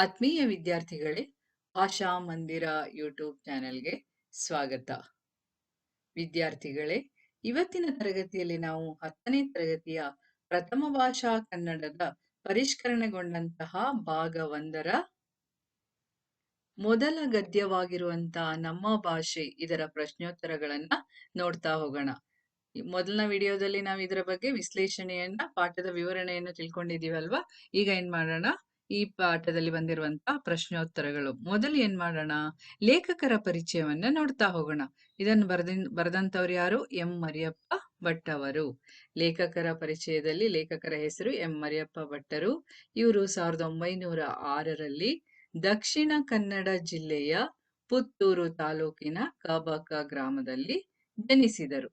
ಆತ್ಮೀಯ ವಿದ್ಯಾರ್ಥಿಗಳೇ, ಆಶಾ ಮಂದಿರ ಯೂಟ್ಯೂಬ್ ಚಾನೆಲ್ಗೆ ಸ್ವಾಗತ. ವಿದ್ಯಾರ್ಥಿಗಳೇ, ಇವತ್ತಿನ ತರಗತಿಯಲ್ಲಿ ನಾವು ಹತ್ತನೇ ತರಗತಿಯ ಪ್ರಥಮ ಭಾಷಾ ಕನ್ನಡದ ಪರಿಷ್ಕರಣೆಗೊಂಡಂತಹ ಭಾಗ ಒಂದರ ಮೊದಲ ಗದ್ಯವಾಗಿರುವಂತಹ ನಮ್ಮ ಭಾಷೆ ಇದರ ಪ್ರಶ್ನೋತ್ತರಗಳನ್ನ ನೋಡ್ತಾ ಹೋಗೋಣ. ಮೊದಲನ ವಿಡಿಯೋದಲ್ಲಿ ನಾವು ಇದರ ಬಗ್ಗೆ ವಿಶ್ಲೇಷಣೆಯನ್ನ, ಪಾಠದ ವಿವರಣೆಯನ್ನು ತಿಳ್ಕೊಂಡಿದೀವಲ್ವಾ ಈಗ ಏನ್ ಮಾಡೋಣ? ಈ ಪಾಠದಲ್ಲಿ ಬಂದಿರುವಂತಹ ಪ್ರಶ್ನೋತ್ತರಗಳು. ಮೊದಲು ಏನ್ ಮಾಡೋಣ? ಲೇಖಕರ ಪರಿಚಯವನ್ನ ನೋಡ್ತಾ ಹೋಗೋಣ. ಇದನ್ನು ಬರೆದಿನ್ ಬರೆದಂತವ್ರು ಯಾರು? ಎಂ. ಮರಿಯಪ್ಪ ಭಟ್ ಅವರು. ಲೇಖಕರ ಪರಿಚಯದಲ್ಲಿ ಲೇಖಕರ ಹೆಸರು ಎಂ. ಮರಿಯಪ್ಪ ಭಟ್ಟರು ಇವರು ಸಾವಿರದ ಒಂಬೈನೂರ ಆರರಲ್ಲಿ ದಕ್ಷಿಣ ಕನ್ನಡ ಜಿಲ್ಲೆಯ ಪುತ್ತೂರು ತಾಲೂಕಿನ ಕಬಕ ಗ್ರಾಮದಲ್ಲಿ ಜನಿಸಿದರು.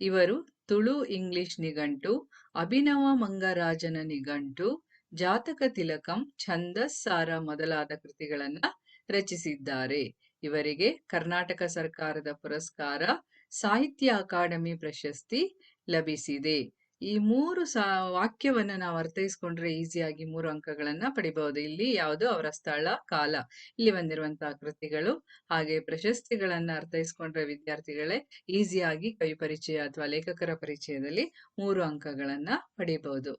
ಇವರು ತುಳು ಇಂಗ್ಲಿಷ್ ನಿಘಂಟು, ಅಭಿನವ ಮಂಗರಾಜನ ನಿಘಂಟು ಜಾತಕ ತಿಲಕಂ ಛಂದಸ್ಸಾರ ಮೊದಲಾದ ಕೃತಿಗಳನ್ನ ರಚಿಸಿದ್ದಾರೆ. ಇವರಿಗೆ ಕರ್ನಾಟಕ ಸರ್ಕಾರದ ಪುರಸ್ಕಾರ, ಸಾಹಿತ್ಯ ಅಕಾಡೆಮಿ ಪ್ರಶಸ್ತಿ ಲಭಿಸಿದೆ. ಈ ಮೂರು ಸಾ, ವಾಕ್ಯವನ್ನ ನಾವು ಅರ್ಥೈಸ್ಕೊಂಡ್ರೆ ಈಸಿಯಾಗಿ ಮೂರು ಅಂಕಗಳನ್ನ ಪಡಿಬಹುದು ಇಲ್ಲಿ ಯಾವುದು ಅವರ ಸ್ಥಳ, ಕಾಲ. ಇಲ್ಲಿ ಬಂದಿರುವಂತಹ ಕೃತಿಗಳು ಹಾಗೆ ಪ್ರಶಸ್ತಿಗಳನ್ನ ಅರ್ಥೈಸ್ಕೊಂಡ್ರೆ ವಿದ್ಯಾರ್ಥಿಗಳೇ ಈಸಿಯಾಗಿ ಕವಿ ಪರಿಚಯ ಅಥವಾ ಲೇಖಕರ ಪರಿಚಯದಲ್ಲಿ ಮೂರು ಅಂಕಗಳನ್ನ ಪಡಿಬಹುದು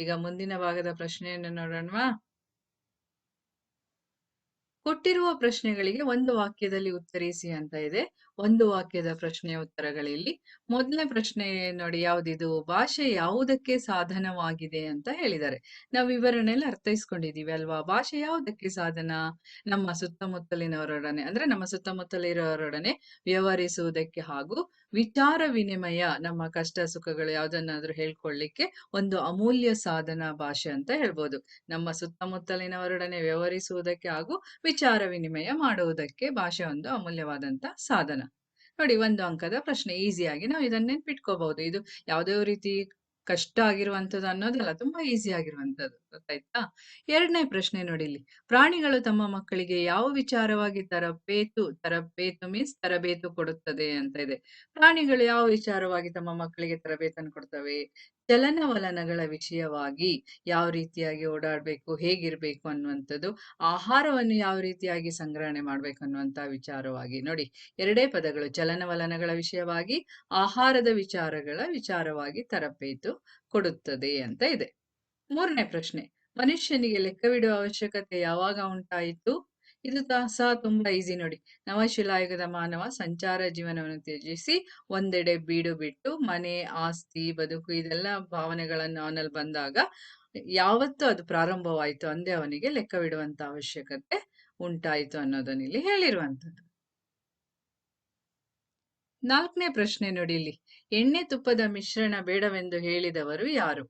ಈಗ ಮುಂದಿನ ಭಾಗದ ಪ್ರಶ್ನೆಯನ್ನು ನೋಡೋಣವಾ? ಕೊಟ್ಟಿರುವ ಪ್ರಶ್ನೆಗಳಿಗೆ ಒಂದು ವಾಕ್ಯದಲ್ಲಿ ಉತ್ತರಿಸಿ ಅಂತ ಇದೆ. ಒಂದು ವಾಕ್ಯದ ಪ್ರಶ್ನೆಯ ಉತ್ತರಗಳಲ್ಲಿ. ಮೊದಲನೇ ಪ್ರಶ್ನೆ ನೋಡಿ, ಯಾವ್ದಿದು? ಭಾಷೆ ಯಾವುದಕ್ಕೆ ಸಾಧನವಾಗಿದೆ ಅಂತ ಹೇಳಿದ್ದಾರೆ. ನಾವು ವಿವರಣೆಯಲ್ಲಿ ಅರ್ಥೈಸ್ಕೊಂಡಿದೀವಿ ಅಲ್ವಾ? ಭಾಷೆ ಯಾವುದಕ್ಕೆ ಸಾಧನ? ನಮ್ಮ ಸುತ್ತಮುತ್ತಲಿನವರೊಡನೆ, ಅಂದ್ರೆ ನಮ್ಮ ಸುತ್ತಮುತ್ತಲಿರೋರೊಡನೆ ವ್ಯವಹರಿಸುವುದಕ್ಕೆ ಹಾಗೂ ವಿಚಾರ ವಿನಿಮಯ, ನಮ್ಮ ಕಷ್ಟ ಸುಖಗಳು ಯಾವ್ದನ್ನಾದ್ರೂ ಹೇಳ್ಕೊಳ್ಳಿಕ್ಕೆ ಒಂದು ಅಮೂಲ್ಯ ಸಾಧನ ಭಾಷೆ ಅಂತ ಹೇಳ್ಬೋದು. ನಮ್ಮ ಸುತ್ತಮುತ್ತಲಿನವರೊಡನೆ ವ್ಯವಹರಿಸುವುದಕ್ಕೆ ಹಾಗೂ ವಿಚಾರ ವಿನಿಮಯ ಮಾಡುವುದಕ್ಕೆ ಭಾಷೆ ಒಂದು ಅಮೂಲ್ಯವಾದಂತ ಸಾಧನ. ನೋಡಿ ಒಂದು ಅಂಕದ ಪ್ರಶ್ನೆ ಈಸಿಯಾಗಿ ನಾವು ಇದನ್ನ ನೆನ್ಪಿಟ್ಕೋಬಹುದು. ಇದು ಯಾವುದೇ ರೀತಿ ಕಷ್ಟ ಆಗಿರುವಂತದ್ದು ಅನ್ನೋದಲ್ಲ, ತುಂಬಾ ಈಸಿ ಆಗಿರುವಂತದ್ದು, ಗೊತ್ತಾಯ್ತಾ? ಎರಡನೇ ಪ್ರಶ್ನೆ ನೋಡಿ ಇಲ್ಲಿ. ಪ್ರಾಣಿಗಳು ತಮ್ಮ ಮಕ್ಕಳಿಗೆ ಯಾವ ವಿಚಾರವಾಗಿ ತರಬೇತು ತರಬೇತು ಮೀನ್ಸ್ ತರಬೇತು ಕೊಡುತ್ತದೆ ಅಂತ ಇದೆ. ಪ್ರಾಣಿಗಳು ಯಾವ ವಿಚಾರವಾಗಿ ತಮ್ಮ ಮಕ್ಕಳಿಗೆ ತರಬೇತನ್ನು ಕೊಡ್ತವೆ? ಚಲನವಲನಗಳ ವಿಷಯವಾಗಿ ಯಾವ ರೀತಿಯಾಗಿ ಓಡಾಡ್ಬೇಕು, ಹೇಗಿರ್ಬೇಕು ಅನ್ನುವಂಥದ್ದು, ಆಹಾರವನ್ನು ಯಾವ ರೀತಿಯಾಗಿ ಸಂಗ್ರಹಣೆ ಮಾಡ್ಬೇಕು ಅನ್ನುವಂತ ವಿಚಾರವಾಗಿ ನೋಡಿ. ಎರಡೇ ಪದಗಳು ಚಲನವಲನಗಳ ವಿಷಯವಾಗಿ, ಆಹಾರದ ವಿಚಾರಗಳ ವಿಚಾರವಾಗಿ ತರಬೇತು ಕೊಡುತ್ತದೆ ಅಂತ ಇದೆ. ಮೂರನೇ ಪ್ರಶ್ನೆ, ಮನುಷ್ಯನಿಗೆ ಲೆಕ್ಕವಿಡುವ ಅವಶ್ಯಕತೆ ಯಾವಾಗ ಉಂಟಾಯಿತು? ಇದು ಸಹ ತುಂಬಾ ಈಸಿ ನೋಡಿ. ನವಶಿಲಾಯುಗದ ಮಾನವ ಸಂಚಾರ ಜೀವನವನ್ನು ತ್ಯಜಿಸಿ, ಒಂದೆಡೆ ಬೀಡು ಬಿಟ್ಟು, ಮನೆ, ಆಸ್ತಿ, ಬದುಕು ಇದೆಲ್ಲ ಭಾವನೆಗಳನ್ನು ಅವನಲ್ಲಿ ಬಂದಾಗ ಯಾವತ್ತು ಅದು ಪ್ರಾರಂಭವಾಯಿತು ಅಂದೇ ಅವನಿಗೆ ಲೆಕ್ಕವಿಡುವಂತ ಅವಶ್ಯಕತೆ ಉಂಟಾಯಿತು ಅನ್ನೋದನ್ನ ಇಲ್ಲಿ ಹೇಳಿರುವಂತದ್ದು ನಾಲ್ಕನೇ ಪ್ರಶ್ನೆ ನೋಡಿ ಇಲ್ಲಿ. ಎಣ್ಣೆ ತುಪ್ಪದ ಮಿಶ್ರಣ ಬೇಡವೆಂದು ಹೇಳಿದವರು ಯಾರು?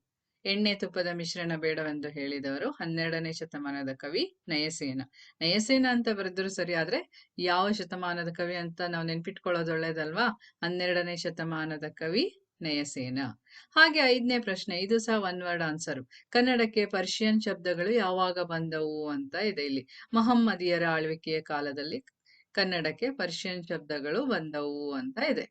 ಎಣ್ಣೆ ತುಪ್ಪದ ಮಿಶ್ರಣ ಬೇಡವೆಂದು ಹೇಳಿದವರು ಹನ್ನೆರಡನೇ ಶತಮಾನದ ಕವಿ ನಯಸೇನ. ನಯಸೇನ ಅಂತ ಬರೆದ್ರು ಸರಿ, ಆದ್ರೆ ಯಾವ ಶತಮಾನದ ಕವಿ ಅಂತ ನಾವು ನೆನ್ಪಿಟ್ಕೊಳ್ಳೋದು ಒಳ್ಳೇದಲ್ವಾ? ಹನ್ನೆರಡನೇ ಶತಮಾನದ ಕವಿ ನಯಸೇನ. ಹಾಗೆ ಐದನೇ ಪ್ರಶ್ನೆ, ಇದು ಸಹ ಒನ್ ವರ್ಡ್ ಆನ್ಸರ್ ಕನ್ನಡಕ್ಕೆ ಪರ್ಷಿಯನ್ ಶಬ್ದಗಳು ಯಾವಾಗ ಬಂದವು ಅಂತ ಇದೆ ಇಲ್ಲಿ. ಮಹಮ್ಮದಿಯರ ಆಳ್ವಿಕೆಯ ಕಾಲದಲ್ಲಿ ಕನ್ನಡಕ್ಕೆ ಪರ್ಷಿಯನ್ ಶಬ್ದಗಳು ಬಂದವು ಅಂತ ಇದೆ.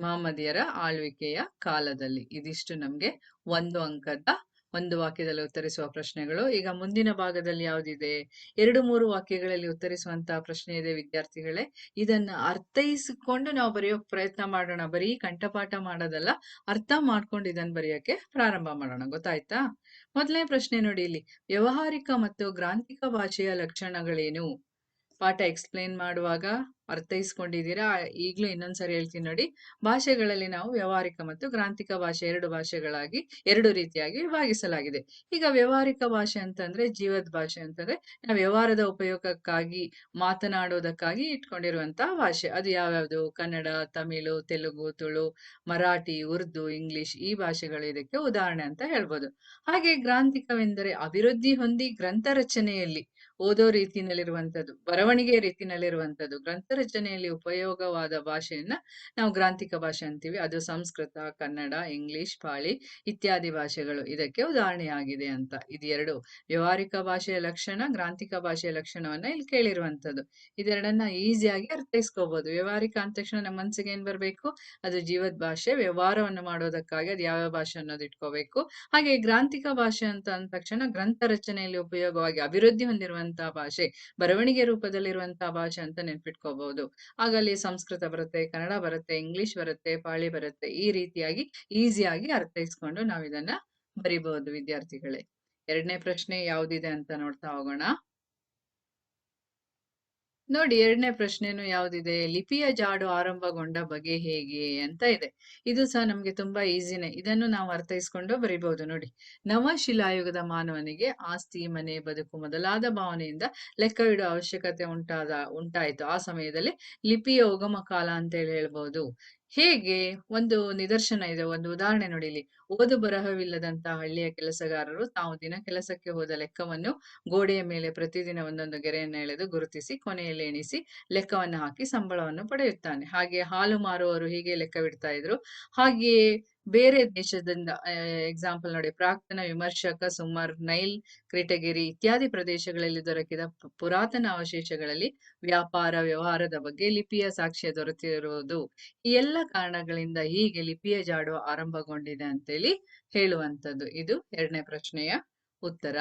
ಮಹಮ್ಮದಿಯರ ಆಳ್ವಿಕೆಯ ಕಾಲದಲ್ಲಿ. ಇದಿಷ್ಟು ನಮ್ಗೆ ಒಂದು ಅಂಕದ ಒಂದು ವಾಕ್ಯದಲ್ಲಿ ಉತ್ತರಿಸುವ ಪ್ರಶ್ನೆಗಳು. ಈಗ ಮುಂದಿನ ಭಾಗದಲ್ಲಿ ಯಾವ್ದಿದೆ? ಎರಡು ಮೂರು ವಾಕ್ಯಗಳಲ್ಲಿ ಉತ್ತರಿಸುವಂತಹ ಪ್ರಶ್ನೆ ಇದೆ, ವಿದ್ಯಾರ್ಥಿಗಳೇ. ಇದನ್ನ ಅರ್ಥೈಸಿಕೊಂಡು ನಾವು ಬರೆಯೋಕ್ ಪ್ರಯತ್ನ ಮಾಡೋಣ. ಬರೀ ಕಂಠಪಾಠ ಮಾಡೋದಲ್ಲ, ಅರ್ಥ ಮಾಡ್ಕೊಂಡು ಇದನ್ನ ಬರೆಯೋಕೆ ಪ್ರಾರಂಭ ಮಾಡೋಣ. ಗೊತ್ತಾಯ್ತಾ? ಮೊದಲನೇ ಪ್ರಶ್ನೆ ನೋಡಿ ಇಲ್ಲಿ. ವ್ಯವಹಾರಿಕ ಮತ್ತು ಗ್ರಾಂಥಿಕ ಭಾಷೆಯ ಲಕ್ಷಣಗಳೇನು? ಪಾಠ ಎಕ್ಸ್ಪ್ಲೇನ್ ಮಾಡುವಾಗ ಅರ್ಥೈಸ್ಕೊಂಡಿದ್ದೀರಾ? ಈಗಲೂ ಇನ್ನೊಂದ್ಸರಿ ಹೇಳ್ತೀನಿ ನೋಡಿ. ಭಾಷೆಗಳಲ್ಲಿ ನಾವು ವ್ಯವಹಾರಿಕ ಮತ್ತು ಗ್ರಾಂಥಿಕ ಭಾಷೆ ಎರಡು ಭಾಷೆಗಳಾಗಿ, ಎರಡು ರೀತಿಯಾಗಿ ವಿಭಾಗಿಸಲಾಗಿದೆ. ಈಗ ವ್ಯವಹಾರಿಕ ಭಾಷೆ ಅಂತಂದ್ರೆ ಜೀವದ ಭಾಷೆ ಅಂತಂದ್ರೆ ನಾವು ವ್ಯವಹಾರದ ಉಪಯೋಗಕ್ಕಾಗಿ ಮಾತನಾಡೋದಕ್ಕಾಗಿ ಇಟ್ಕೊಂಡಿರುವಂತಹ ಭಾಷೆ. ಅದು ಯಾವ್ಯಾವುದು? ಕನ್ನಡ, ತಮಿಳು, ತೆಲುಗು, ತುಳು, ಮರಾಠಿ, ಉರ್ದು, ಇಂಗ್ಲಿಷ್ ಈ ಭಾಷೆಗಳು ಇದಕ್ಕೆ ಉದಾಹರಣೆ ಅಂತ ಹೇಳ್ಬೋದು. ಹಾಗೆ ಗ್ರಾಂಥಿಕವೆಂದರೆ ಅಭಿವೃದ್ಧಿ ಹೊಂದಿ ಗ್ರಂಥ ರಚನೆಯಲ್ಲಿ ಓದೋ ರೀತಿನಲ್ಲಿರುವಂಥದ್ದು ಬರವಣಿಗೆ ರೀತಿನಲ್ಲಿರುವಂಥದ್ದು, ಗ್ರಂಥ ರಚನೆಯಲ್ಲಿ ಉಪಯೋಗವಾದ ಭಾಷೆಯನ್ನ ನಾವು ಗ್ರಾಂಥಿಕ ಭಾಷೆ ಅಂತೀವಿ. ಅದು ಸಂಸ್ಕೃತ, ಕನ್ನಡ, ಇಂಗ್ಲಿಷ್, ಪಾಳಿ ಇತ್ಯಾದಿ ಭಾಷೆಗಳು. ಇದಕ್ಕೆ ಉದಾಹರಣೆಯಾಗಿದೆ ಅಂತ. ಇದೆರಡು ವ್ಯವಹಾರಿಕ ಭಾಷೆಯ ಲಕ್ಷಣ, ಗ್ರಾಂಥಿಕ ಭಾಷೆಯ ಲಕ್ಷಣವನ್ನ ಇಲ್ಲಿ ಕೇಳಿರುವಂಥದ್ದು. ಇದೆರಡನ್ನ ಈಸಿಯಾಗಿ ಅರ್ಥೈಸ್ಕೋಬಹುದು ವ್ಯವಹಾರಿಕ ಅಂದ ತಕ್ಷಣ ನಮ್ಮ ಮನಸ್ಸಿಗೆ ಏನ್ ಬರ್ಬೇಕು? ಅದು ಜೀವದ ಭಾಷೆ. ವ್ಯವಹಾರವನ್ನು ಮಾಡೋದಕ್ಕಾಗಿ ಅದು ಯಾವ ಭಾಷೆ ಅನ್ನೋದು ಇಟ್ಕೋಬೇಕು. ಹಾಗೆ ಗ್ರಾಂಥಿಕ ಭಾಷೆ ಅಂತ ಅಂದ ತಕ್ಷಣ ಗ್ರಂಥ ರಚನೆಯಲ್ಲಿ ಉಪಯೋಗವಾಗಿ ಅಭಿವೃದ್ಧಿ ಹೊಂದಿರುವಂತಹ ಭಾಷೆ, ಬರವಣಿಗೆ ರೂಪದಲ್ಲಿರುವಂತಹ ಭಾಷೆ ಅಂತ ನೆನ್ಪಿಟ್ಕೋಬಹುದು. ಆಗ ಅಲ್ಲಿ ಸಂಸ್ಕೃತ ಬರುತ್ತೆ, ಕನ್ನಡ ಬರುತ್ತೆ ಇಂಗ್ಲಿಷ್ ಬರುತ್ತೆ, ಪಾಳಿ ಬರುತ್ತೆ. ಈ ರೀತಿಯಾಗಿ ಈಸಿಯಾಗಿ ಅರ್ಥೈಸ್ಕೊಂಡು ನಾವು ಇದನ್ನ ಬರಿಬಹುದು, ವಿದ್ಯಾರ್ಥಿಗಳೇ. ಎರಡನೇ ಪ್ರಶ್ನೆ ಯಾವ್ದಿದೆ ಅಂತ ನೋಡ್ತಾ ಹೋಗೋಣ. ನೋಡಿ ಎರಡನೇ ಪ್ರಶ್ನೆನು ಯಾವ್ದಿದೆ? ಲಿಪಿಯ ಜಾಡು ಆರಂಭಗೊಂಡ ಬಗೆ ಹೇಗೆ ಅಂತ ಇದೆ. ಇದು ಸಹ ನಮ್ಗೆ ತುಂಬಾ ಈಸಿನೇ. ಇದನ್ನು ನಾವು ಅರ್ಥೈಸ್ಕೊಂಡು ಬರಿಬಹುದು. ನೋಡಿ, ನವಶಿಲಾಯುಗದ ಮಾನವನಿಗೆ ಆಸ್ತಿ, ಮನೆ, ಬದುಕು ಮೊದಲಾದ ಭಾವನೆಯಿಂದ ಲೆಕ್ಕವಿಡುವ ಅವಶ್ಯಕತೆ ಉಂಟಾದ, ಉಂಟಾಯಿತು. ಆ ಸಮಯದಲ್ಲಿ ಲಿಪಿಯ ಉಗಮ ಕಾಲ ಅಂತ ಹೇಳಿ ಹೇಳ್ಬಹುದು ಹೇಗೆ ಒಂದು ನಿದರ್ಶನ ಇದೆ? ಒಂದು ಉದಾಹರಣೆ ನೋಡಿಲಿ ಓದು ಬರಹವಿಲ್ಲದಂತಹ ಹಳ್ಳಿಯ ಕೆಲಸಗಾರರು ತಾವು ದಿನ ಕೆಲಸಕ್ಕೆ ಹೋದ ಲೆಕ್ಕವನ್ನು ಗೋಡೆಯ ಮೇಲೆ ಪ್ರತಿದಿನ ಒಂದೊಂದು ಗೆರೆಯನ್ನು ಎಳೆದು ಗುರುತಿಸಿ, ಕೊನೆಯಲ್ಲಿ ಎಣಿಸಿ, ಲೆಕ್ಕವನ್ನು ಹಾಕಿ ಸಂಬಳವನ್ನು ಪಡೆಯುತ್ತಾನೆ. ಹಾಗೆ ಹಾಲು ಮಾರುವವರು ಹೀಗೆ ಲೆಕ್ಕವಿಡ್ತಾ ಇದ್ರು. ಹಾಗೆಯೇ ಬೇರೆ ದೇಶದಿಂದ ಎಕ್ಸಾಂಪಲ್ ನೋಡಿ, ಪ್ರಾಕ್ತನ ವಿಮರ್ಶಕ ಸುಮಾರ್ ನೈಲ್, ಕ್ರೀಟಗಿರಿ ಇತ್ಯಾದಿ ಪ್ರದೇಶಗಳಲ್ಲಿ ದೊರಕಿದ ಪುರಾತನ ಅವಶೇಷಗಳಲ್ಲಿ ವ್ಯಾಪಾರ, ವ್ಯವಹಾರದ ಬಗ್ಗೆ ಲಿಪಿಯ ಸಾಕ್ಷ್ಯ ದೊರೆತಿರುವುದು. ಈ ಎಲ್ಲ ಕಾರಣಗಳಿಂದ ಹೀಗೆ ಲಿಪಿಯ ಜಾಡು ಆರಂಭಗೊಂಡಿದೆ ಅಂತೇಳಿ ಹೇಳುವಂಥದ್ದು. ಇದು ಎರಡನೇ ಪ್ರಶ್ನೆಯ ಉತ್ತರ.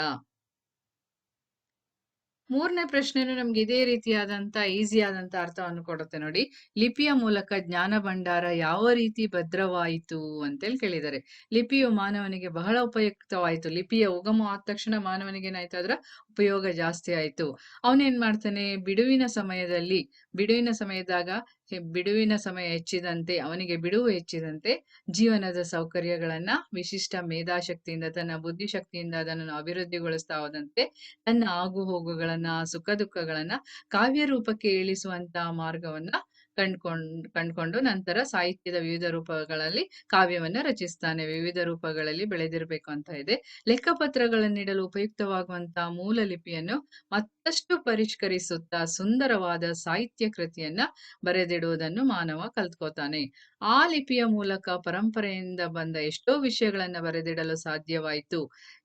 ಮೂರನೇ ಪ್ರಶ್ನೆನೂ ನಮ್ಗೆ ಇದೇ ರೀತಿಯಾದಂತ, ಈಸಿ ಆದಂತ ಅರ್ಥವನ್ನು ಕೊಡುತ್ತೆ ನೋಡಿ. ಲಿಪಿಯ ಮೂಲಕ ಜ್ಞಾನ ಭಂಡಾರ ಯಾವ ರೀತಿ ಭದ್ರವಾಯಿತು ಅಂತೇಳಿ ಕೇಳಿದ್ದಾರೆ. ಲಿಪಿಯು ಮಾನವನಿಗೆ ಬಹಳ ಉಪಯುಕ್ತವಾಯಿತು. ಲಿಪಿಯ ಉಗಮ ಆದ ತಕ್ಷಣ ಮಾನವನಿಗೆ ಏನಾಯ್ತು? ಅದರ ಉಪಯೋಗ ಜಾಸ್ತಿ ಆಯ್ತು. ಅವನೇನ್ ಮಾಡ್ತಾನೆ? ಬಿಡುವಿನ ಸಮಯದಲ್ಲಿ, ಬಿಡುವಿನ ಸಮಯದಾಗ ಬಿಡುವಿನ ಸಮಯ ಹೆಚ್ಚಿದಂತೆ, ಅವನಿಗೆ ಬಿಡುವು ಹೆಚ್ಚಿದಂತೆ ಜೀವನದ ಸೌಕರ್ಯಗಳನ್ನ, ವಿಶಿಷ್ಟ ಮೇಧಾಶಕ್ತಿಯಿಂದ, ತನ್ನ ಬುದ್ಧಿಶಕ್ತಿಯಿಂದ ಅದನ್ನು ಅಭಿವೃದ್ಧಿಗೊಳಿಸ್ತಾ ಹೋದಂತೆ, ತನ್ನ ಆಗು ಹೋಗುಗಳನ್ನ ಸುಖ ದುಃಖಗಳನ್ನ ಕಾವ್ಯ ರೂಪಕ್ಕೆ ಇಳಿಸುವಂತಹ ಮಾರ್ಗವನ್ನ ಕಂಡ್ಕೊಂಡ್, ಕಂಡ್ಕೊಂಡು ನಂತರ ಸಾಹಿತ್ಯದ ವಿವಿಧ ರೂಪಗಳಲ್ಲಿ ಕಾವ್ಯವನ್ನ ರಚಿಸ್ತಾನೆ. ವಿವಿಧ ರೂಪಗಳಲ್ಲಿ ಬೆಳೆದಿರ್ಬೇಕು ಅಂತ ಇದೆ. ಲೆಕ್ಕಪತ್ರಗಳನ್ನಿಡಲು ಉಪಯುಕ್ತವಾಗುವಂತಹ ಮೂಲ ಲಿಪಿಯನ್ನು ಮತ್ತಷ್ಟು ಪರಿಷ್ಕರಿಸುತ್ತಾ ಸುಂದರವಾದ ಸಾಹಿತ್ಯ ಕೃತಿಯನ್ನ ಬರೆದಿಡುವುದನ್ನು ಮಾನವ ಕಲ್ತ್ಕೋತಾನೆ. ಆ ಲಿಪಿಯ ಮೂಲಕ ಪರಂಪರೆಯಿಂದ ಬಂದ ಎಷ್ಟೋ ವಿಷಯಗಳನ್ನ ಬರೆದಿಡಲು ಸಾಧ್ಯವಾಯಿತು.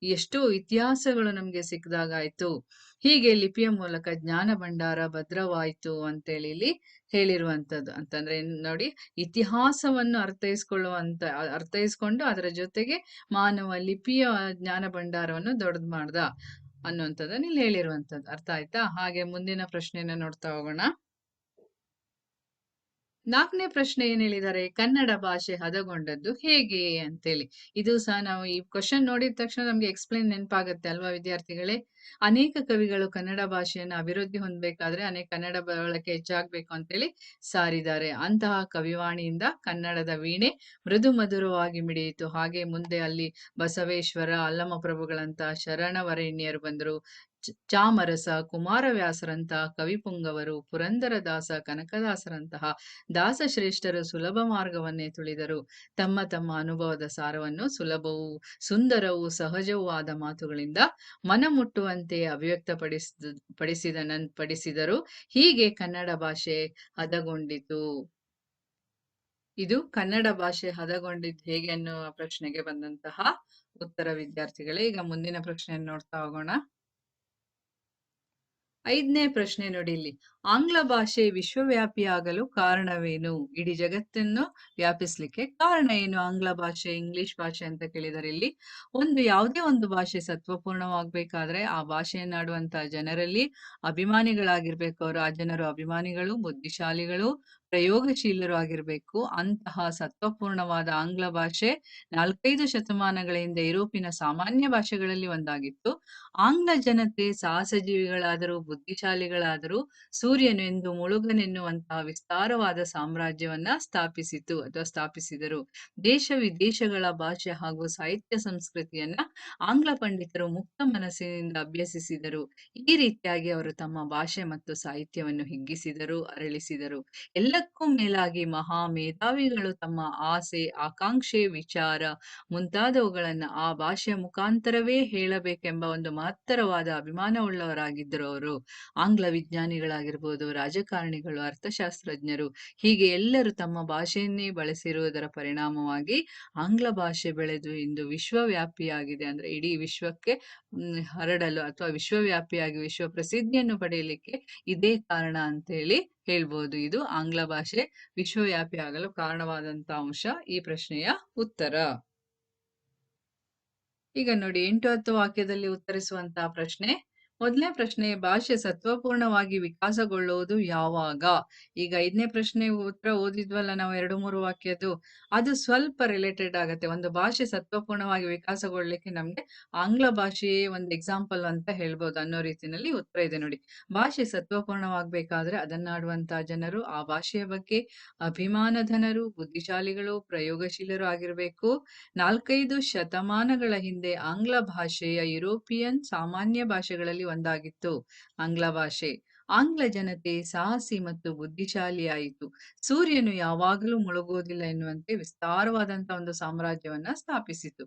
ಎಷ್ಟೋ ಇತಿಹಾಸಗಳು ನಮ್ಗೆ ಸಿಕ್ಕದಾಗಾಯ್ತು. ಹೀಗೆ ಲಿಪಿಯ ಮೂಲಕ ಜ್ಞಾನ ಭಂಡಾರ ಭದ್ರವಾಯಿತು ಅಂತೇಳಿ ಇಲ್ಲಿ ಹೇಳಿರುವಂತದ್ದು ಅಂತಂದ್ರೆ ನೋಡಿ, ಇತಿಹಾಸವನ್ನು ಅರ್ಥೈಸ್ಕೊಳ್ಳುವಂತ ಅರ್ಥೈಸ್ಕೊಂಡು ಅದರ ಜೊತೆಗೆ ಮಾನವ ಲಿಪಿಯ ಜ್ಞಾನ ಭಂಡಾರವನ್ನು ದೊಡ್ಡದ್ ಮಾಡ್ದ ಅನ್ನುವಂಥದ್ದನ್ನ ಇಲ್ಲಿ ಹೇಳಿರುವಂಥದ್ದು. ಅರ್ಥ ಆಯ್ತಾ? ಹಾಗೆ ಮುಂದಿನ ಪ್ರಶ್ನೆಯನ್ನ ನೋಡ್ತಾ ಹೋಗೋಣ. ನಾಲ್ಕನೇ ಪ್ರಶ್ನೆ ಏನ್ ಹೇಳಿದ್ದಾರೆ? ಕನ್ನಡ ಭಾಷೆ ಹದಗೊಂಡದ್ದು ಹೇಗೆ ಅಂತೇಳಿ. ಇದು ಸಹ ನಾವು ಈ ಕ್ವಶನ್ ನೋಡಿದ ತಕ್ಷಣ ನಮ್ಗೆ ಎಕ್ಸ್ಪ್ಲೈನ್ ನೆನಪಾಗತ್ತೆ ಅಲ್ವಾ ವಿದ್ಯಾರ್ಥಿಗಳೇ? ಅನೇಕ ಕವಿಗಳು ಕನ್ನಡ ಭಾಷೆಯನ್ನು ಅಭಿವೃದ್ಧಿ ಹೊಂದಬೇಕಾದ್ರೆ ಅನೇಕ ಕನ್ನಡ ಬಳಕೆ ಹೆಚ್ಚಾಗ್ಬೇಕು ಅಂತೇಳಿ ಸಾರಿದ್ದಾರೆ. ಅಂತಹ ಕವಿವಾಣಿಯಿಂದ ಕನ್ನಡದ ವೀಣೆ ಮೃದು ಮಧುರವಾಗಿ ಮಿಡಿಯಿತು. ಹಾಗೆ ಮುಂದೆ ಅಲ್ಲಿ ಬಸವೇಶ್ವರ ಅಲ್ಲಮ ಪ್ರಭುಗಳಂತ ಶರಣವರೇಣ್ಯರು ಬಂದರು. ಚಾಮರಸ ಕುಮಾರವ್ಯಾಸರಂತಹ ಕವಿಪುಂಗವರು, ಪುರಂದರದಾಸ, ಕನಕದಾಸರಂತಹ ದಾಸಶ್ರೇಷ್ಠರು ಸುಲಭ ಮಾರ್ಗವನ್ನೇ ತುಳಿದರು. ತಮ್ಮ ತಮ್ಮ ಅನುಭವದ ಸಾರವನ್ನು ಸುಲಭವೂ, ಸುಂದರವೂ, ಸಹಜವೂ ಆದ ಮಾತುಗಳಿಂದ ಮನಮುಟ್ಟುವಂತೆ ಅಭಿವ್ಯಕ್ತಪಡಿಸಿದ, ಪಡಿಸಿದ ನನ್, ಪಡಿಸಿದರು. ಹೀಗೆ ಕನ್ನಡ ಭಾಷೆ ಹದಗೊಂಡಿತು. ಇದು ಕನ್ನಡ ಭಾಷೆ ಹದಗೊಂಡಿದ್ದು ಹೇಗೆ ಅನ್ನುವ ಪ್ರಶ್ನೆಗೆ ಬಂದಂತಹ ಉತ್ತರ ವಿದ್ಯಾರ್ಥಿಗಳೇ. ಈಗ ಮುಂದಿನ ಪ್ರಶ್ನೆಯನ್ನು ನೋಡ್ತಾ ಹೋಗೋಣ. ಐದನೇ ಪ್ರಶ್ನೆ ನೋಡಿ ಇಲ್ಲಿ. ಆಂಗ್ಲ ಭಾಷೆ ವಿಶ್ವವ್ಯಾಪಿಯಾಗಲು ಕಾರಣವೇನು? ಇಡೀ ಜಗತ್ತನ್ನು ವ್ಯಾಪಿಸ್ಲಿಕ್ಕೆ ಕಾರಣ ಏನು? ಆಂಗ್ಲ ಭಾಷೆ, ಇಂಗ್ಲಿಷ್ ಭಾಷೆ ಅಂತ ಕೇಳಿದರೆ ಇಲ್ಲಿ ಒಂದು ಯಾವುದೇ ಒಂದು ಭಾಷೆ ಸತ್ವಪೂರ್ಣವಾಗಬೇಕಾದ್ರೆ ಆ ಭಾಷೆಯನ್ನಾಡುವಂತಹ ಜನರಲ್ಲಿ ಅಭಿಮಾನಿಗಳಾಗಿರ್ಬೇಕು ಅವರು. ಆ ಜನರು ಅಭಿಮಾನಿಗಳು, ಬುದ್ಧಿಶಾಲಿಗಳು ಪ್ರಯೋಗಶೀಲರು ಆಗಿರ್ಬೇಕು. ಅಂತಹ ಸತ್ವಪೂರ್ಣವಾದ ಆಂಗ್ಲ ಭಾಷೆ ನಾಲ್ಕೈದು ಶತಮಾನಗಳಿಂದ ಯುರೋಪಿನ ಸಾಮಾನ್ಯ ಭಾಷೆಗಳಲ್ಲಿ ಒಂದಾಗಿತ್ತು. ಆಂಗ್ಲ ಜನತೆ ಸಾಹಸಜೀವಿಗಳಾದರೂ, ಬುದ್ಧಿಶಾಲಿಗಳಾದರೂ ಸೂರ್ಯನು ಎಂದು ಮುಳುಗನೆನ್ನುವಂತಹ ವಿಸ್ತಾರವಾದ ಸಾಮ್ರಾಜ್ಯವನ್ನ ಸ್ಥಾಪಿಸಿತು ಅಥವಾ ಸ್ಥಾಪಿಸಿದರು. ದೇಶ ವಿದೇಶಗಳ ಭಾಷೆ ಹಾಗೂ ಸಾಹಿತ್ಯ ಸಂಸ್ಕೃತಿಯನ್ನ ಆಂಗ್ಲ ಪಂಡಿತರು ಮುಕ್ತ ಮನಸ್ಸಿನಿಂದ ಅಭ್ಯಸಿಸಿದರು. ಈ ರೀತಿಯಾಗಿ ಅವರು ತಮ್ಮ ಭಾಷೆ ಮತ್ತು ಸಾಹಿತ್ಯವನ್ನು ಹಿಗ್ಗಿಸಿದರು, ಅರಳಿಸಿದರು. ಎಲ್ಲ ಎಲ್ಲಕ್ಕೂ ಮೇಲಾಗಿ ಮಹಾ ಮೇಧಾವಿಗಳು ತಮ್ಮ ಆಸೆ, ಆಕಾಂಕ್ಷೆ, ವಿಚಾರ ಮುಂತಾದವುಗಳನ್ನು ಆ ಭಾಷೆಯ ಮುಖಾಂತರವೇ ಹೇಳಬೇಕೆಂಬ ಒಂದು ಮಹತ್ತರವಾದ ಅಭಿಮಾನವುಳ್ಳವರಾಗಿದ್ದರು ಅವರು. ಆಂಗ್ಲ ವಿಜ್ಞಾನಿಗಳಾಗಿರ್ಬೋದು, ರಾಜಕಾರಣಿಗಳು, ಅರ್ಥಶಾಸ್ತ್ರಜ್ಞರು ಹೀಗೆ ಎಲ್ಲರೂ ತಮ್ಮ ಭಾಷೆಯನ್ನೇ ಬಳಸಿರುವುದರ ಪರಿಣಾಮವಾಗಿ ಆಂಗ್ಲ ಭಾಷೆ ಬೆಳೆದು ಇಂದು ವಿಶ್ವವ್ಯಾಪಿಯಾಗಿದೆ. ಅಂದ್ರೆ ಇಡೀ ವಿಶ್ವಕ್ಕೆ ಹರಡಲು ಅಥವಾ ವಿಶ್ವವ್ಯಾಪಿಯಾಗಿ ವಿಶ್ವ ಪ್ರಸಿದ್ಧಿಯನ್ನು ಪಡೆಯಲಿಕ್ಕೆ ಇದೇ ಕಾರಣ ಅಂತೇಳಿ ಹೇಳ್ಬೋದು. ಇದು ಆಂಗ್ಲ ಭಾಷೆ ವಿಶ್ವವ್ಯಾಪಿ ಆಗಲು ಕಾರಣವಾದಂತ ಅಂಶ. ಈ ಪ್ರಶ್ನೆಯ ಉತ್ತರ. ಈಗ ನೋಡಿ, ಎಂಟು ಹತ್ತು ವಾಕ್ಯದಲ್ಲಿ ಉತ್ತರಿಸುವಂತಹ ಪ್ರಶ್ನೆ. ಮೊದಲನೇ ಪ್ರಶ್ನೆ, ಭಾಷೆ ಸತ್ವಪೂರ್ಣವಾಗಿ ವಿಕಾಸಗೊಳ್ಳುವುದು ಯಾವಾಗ? ಈಗ ಐದನೇ ಪ್ರಶ್ನೆ ಉತ್ತರ ಓದಿದ್ವಲ್ಲ ನಾವು ಎರಡು, ಮೂರು ವಾಕ್ಯದ್ದು. ಅದು ಸ್ವಲ್ಪ ರಿಲೇಟೆಡ್ ಆಗತ್ತೆ. ಒಂದು ಭಾಷೆ ಸತ್ವಪೂರ್ಣವಾಗಿ ವಿಕಾಸಗೊಳ್ಳಲಿಕ್ಕೆ ನಮ್ಗೆ ಆಂಗ್ಲ ಭಾಷೆಯೇ ಒಂದು ಎಕ್ಸಾಂಪಲ್ ಅಂತ ಹೇಳ್ಬೋದು ಅನ್ನೋ ರೀತಿಯಲ್ಲಿ ಉತ್ತರ ಇದೆ ನೋಡಿ. ಭಾಷೆ ಸತ್ವಪೂರ್ಣವಾಗಬೇಕಾದ್ರೆ ಅದನ್ನಾಡುವಂತಹ ಜನರು ಆ ಭಾಷೆಯ ಬಗ್ಗೆ ಅಭಿಮಾನಧನರು ಬುದ್ಧಿಶಾಲಿಗಳು, ಪ್ರಯೋಗಶೀಲರು ಆಗಿರಬೇಕು. ನಾಲ್ಕೈದು ಶತಮಾನಗಳ ಹಿಂದೆ ಆಂಗ್ಲ ಭಾಷೆಯ ಯುರೋಪಿಯನ್ ಸಾಮಾನ್ಯ ಭಾಷೆಗಳಲ್ಲಿ ಒಂದಾಗಿತ್ತು ಆಂಗ್ಲ ಭಾಷೆ. ಆಂಗ್ಲ ಜನತೆ ಸಾಹಸಿ ಮತ್ತು ಬುದ್ಧಿಶಾಲಿಯಾಯಿತು. ಸೂರ್ಯನು ಯಾವಾಗಲೂ ಮುಳುಗುವುದಿಲ್ಲ ಎನ್ನುವಂತೆ ವಿಸ್ತಾರವಾದಂತಹ ಒಂದು ಸಾಮ್ರಾಜ್ಯವನ್ನ ಸ್ಥಾಪಿಸಿತು.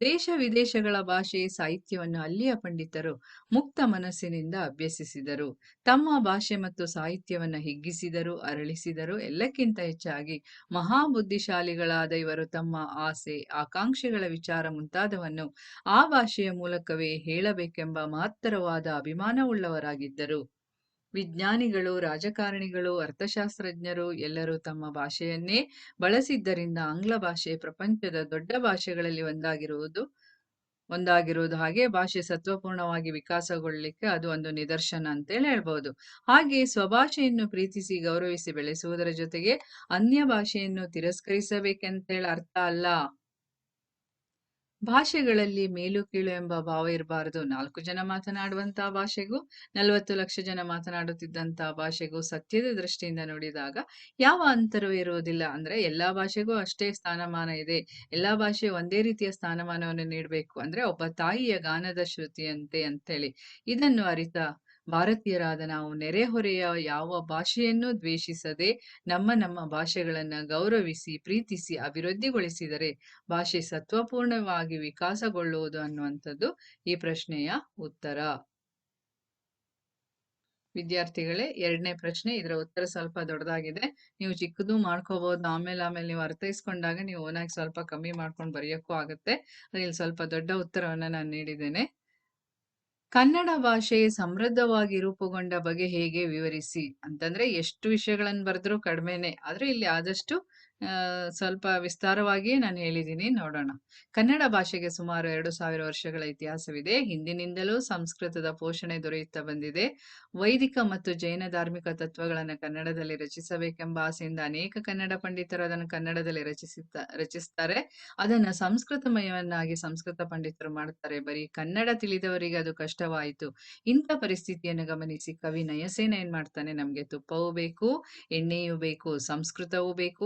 ದೇಶ ವಿದೇಶಗಳ ಭಾಷೆ ಸಾಹಿತ್ಯವನ್ನು ಅಲ್ಲಿಯ ಪಂಡಿತರು ಮುಕ್ತ ಮನಸ್ಸಿನಿಂದ ಅಭ್ಯಸಿಸಿದರು. ತಮ್ಮ ಭಾಷೆ ಮತ್ತು ಸಾಹಿತ್ಯವನ್ನು ಹಿಗ್ಗಿಸಿದರು, ಅರಳಿಸಿದರು. ಎಲ್ಲಕ್ಕಿಂತ ಹೆಚ್ಚಾಗಿ ಮಹಾಬುದ್ಧಿಶಾಲಿಗಳಾದ ಇವರು ತಮ್ಮ ಆಸೆ, ಆಕಾಂಕ್ಷೆಗಳ ವಿಚಾರ ಮುಂತಾದವನ್ನು ಆ ಭಾಷೆಯ ಮೂಲಕವೇ ಹೇಳಬೇಕೆಂಬ ಮಹತ್ತರವಾದ ಅಭಿಮಾನವುಳ್ಳವರಾಗಿದ್ದರು. ವಿಜ್ಞಾನಿಗಳು, ರಾಜಕಾರಣಿಗಳು, ಅರ್ಥಶಾಸ್ತ್ರಜ್ಞರು ಎಲ್ಲರೂ ತಮ್ಮ ಭಾಷೆಯನ್ನೇ ಬಳಸಿದ್ದರಿಂದ ಆಂಗ್ಲ ಭಾಷೆ ಪ್ರಪಂಚದ ದೊಡ್ಡ ಭಾಷೆಗಳಲ್ಲಿ ಒಂದಾಗಿರುವುದು ಒಂದಾಗಿರುವುದು. ಹಾಗೆ ಭಾಷೆ ಸತ್ವಪೂರ್ಣವಾಗಿ ವಿಕಾಸಗೊಳ್ಳಲಿಕ್ಕೆ ಅದು ಒಂದು ನಿದರ್ಶನ ಅಂತೇಳಿ ಹೇಳ್ಬಹುದು ಹಾಗೆ ಸ್ವಭಾಷೆಯನ್ನು ಪ್ರೀತಿಸಿ, ಗೌರವಿಸಿ ಬೆಳೆಸುವುದರ ಜೊತೆಗೆ ಅನ್ಯ ಭಾಷೆಯನ್ನು ತಿರಸ್ಕರಿಸಬೇಕಂತೇಳಿ ಅರ್ಥ ಅಲ್ಲ. ಭಾಷೆಗಳಲ್ಲಿ ಮೇಲು ಕೀಳು ಎಂಬ ಭಾವ ಇರಬಾರದು. ನಾಲ್ಕು ಜನ ಮಾತನಾಡುವಂತಹ ಭಾಷೆಗೂ, ನಲವತ್ತು ಲಕ್ಷ ಜನ ಮಾತನಾಡುತ್ತಿದ್ದಂತಹ ಭಾಷೆಗೂ ಸತ್ಯದ ದೃಷ್ಟಿಯಿಂದ ನೋಡಿದಾಗ ಯಾವ ಅಂತರವೂ ಇರುವುದಿಲ್ಲ. ಅಂದ್ರೆ ಎಲ್ಲಾ ಭಾಷೆಗೂ ಅಷ್ಟೇ ಸ್ಥಾನಮಾನ ಇದೆ. ಎಲ್ಲಾ ಭಾಷೆ ಒಂದೇ ರೀತಿಯ ಸ್ಥಾನಮಾನವನ್ನು ನೀಡಬೇಕು. ಅಂದ್ರೆ ಒಬ್ಬ ತಾಯಿಯ ಗಾನದ ಶ್ರುತಿಯಂತೆ ಅಂತೇಳಿ. ಇದನ್ನು ಅರಿತ ಭಾರತೀಯರಾದ ನಾವು ನೆರೆಹೊರೆಯ ಯಾವ ಭಾಷೆಯನ್ನೂ ದ್ವೇಷಿಸದೆ ನಮ್ಮ ನಮ್ಮ ಭಾಷೆಗಳನ್ನ ಗೌರವಿಸಿ, ಪ್ರೀತಿಸಿ, ಅಭಿವೃದ್ಧಿಗೊಳಿಸಿದರೆ ಭಾಷೆ ಸತ್ವಪೂರ್ಣವಾಗಿ ವಿಕಾಸಗೊಳ್ಳುವುದು ಅನ್ನುವಂಥದ್ದು ಈ ಪ್ರಶ್ನೆಯ ಉತ್ತರ. ವಿದ್ಯಾರ್ಥಿಗಳೇ, ಎರಡನೇ ಪ್ರಶ್ನೆ, ಇದರ ಉತ್ತರ ಸ್ವಲ್ಪ ದೊಡ್ಡದಾಗಿದೆ. ನೀವು ಚಿಕ್ಕದು ಮಾಡ್ಕೋಬಹುದು ಆಮೇಲೆ ಆಮೇಲೆ ನೀವು ಅರ್ಥೈಸ್ಕೊಂಡಾಗ ನೀವು ಓನಾಗಿ ಸ್ವಲ್ಪ ಕಮ್ಮಿ ಮಾಡ್ಕೊಂಡು ಬರೆಯೋಕ್ಕೂ ಆಗುತ್ತೆ. ಅದ್ರಲ್ಲಿ ಸ್ವಲ್ಪ ದೊಡ್ಡ ಉತ್ತರವನ್ನ ನಾನು ನೀಡಿದ್ದೇನೆ. ಕನ್ನಡ ಭಾಷೆ ಸಮೃದ್ಧವಾಗಿ ರೂಪುಗೊಂಡ ಬಗೆ ಹೇಗೆ ವಿವರಿಸಿ? ಅಂತಂದ್ರೆ ಎಷ್ಟು ವಿಷಯಗಳನ್ನು ಬರೆದ್ರು ಕಡಿಮೆನೆ. ಆದ್ರೆ ಇಲ್ಲಿ ಆದಷ್ಟು ಸ್ವಲ್ಪ ವಿಸ್ತಾರವಾಗಿಯೇ ನಾನು ಹೇಳಿದ್ದೀನಿ, ನೋಡೋಣ. ಕನ್ನಡ ಭಾಷೆಗೆ ಸುಮಾರು ಎರಡು ಸಾವಿರ ವರ್ಷಗಳ ಇತಿಹಾಸವಿದೆ. ಹಿಂದಿನಿಂದಲೂ ಸಂಸ್ಕೃತದ ಪೋಷಣೆ ದೊರೆಯುತ್ತಾ ಬಂದಿದೆ. ವೈದಿಕ ಮತ್ತು ಜೈನ ಧಾರ್ಮಿಕ ತತ್ವಗಳನ್ನು ಕನ್ನಡದಲ್ಲಿ ರಚಿಸಬೇಕೆಂಬ ಆಸೆಯಿಂದ ಅನೇಕ ಕನ್ನಡ ಪಂಡಿತರು ಅದನ್ನು ಕನ್ನಡದಲ್ಲಿ ರಚಿಸುತ್ತಾ, ರಚಿಸ್ತಾರೆ. ಅದನ್ನ ಸಂಸ್ಕೃತಮಯವನ್ನಾಗಿ ಸಂಸ್ಕೃತ ಪಂಡಿತರು ಮಾಡುತ್ತಾರೆ ಬರೀ ಕನ್ನಡ ತಿಳಿದವರಿಗೆ ಅದು ಕಷ್ಟವಾಯಿತು. ಇಂಥ ಪರಿಸ್ಥಿತಿಯನ್ನು ಗಮನಿಸಿ ಕವಿ ನಯಸೇನ ಏನ್ ಮಾಡ್ತಾನೆ ನಮ್ಗೆ ತುಪ್ಪವೂ ಬೇಕು, ಎಣ್ಣೆಯೂ ಬೇಕು, ಸಂಸ್ಕೃತವೂ ಬೇಕು